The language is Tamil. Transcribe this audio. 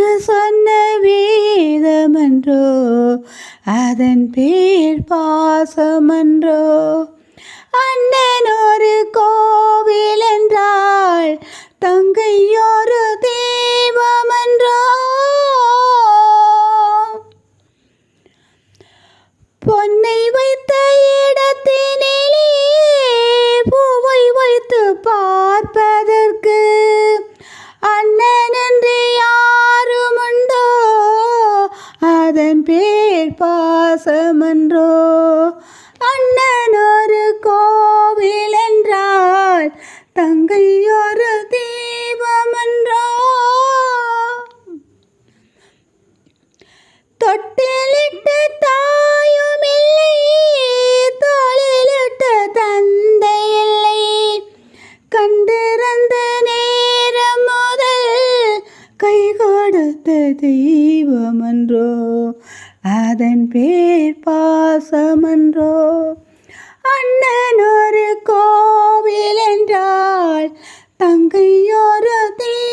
என்று சொன்ன வேதமன்றோ அதன் பேர் பாசமன்றோ. அண்ணன் ஒரு கோவில் என்றால் தங்கை ஒரு தெய்வமன்றோ. பொன்னை வைத்த இடத்தினிலே பூவை வைத்து பார்ப்பதற்கு அண்ணன் என்றே அதன் பேர் பாசமன்றோ? அண்ணன் ஒரு கோவில் என்றால் தங்கை ஒரு தீபமன்றோ? தொட்டிலிட்ட தாயும் இல்லை தோளிலிட்ட தந்தை இல்லை. கண்டிருந்த நேரம் முதல் கை கொடுத்த தெய்வம் அதன் பேர் பாசமன்றோ? அண்ணன் ஒரு கோவில் என்றால் தங்கையொரு தீ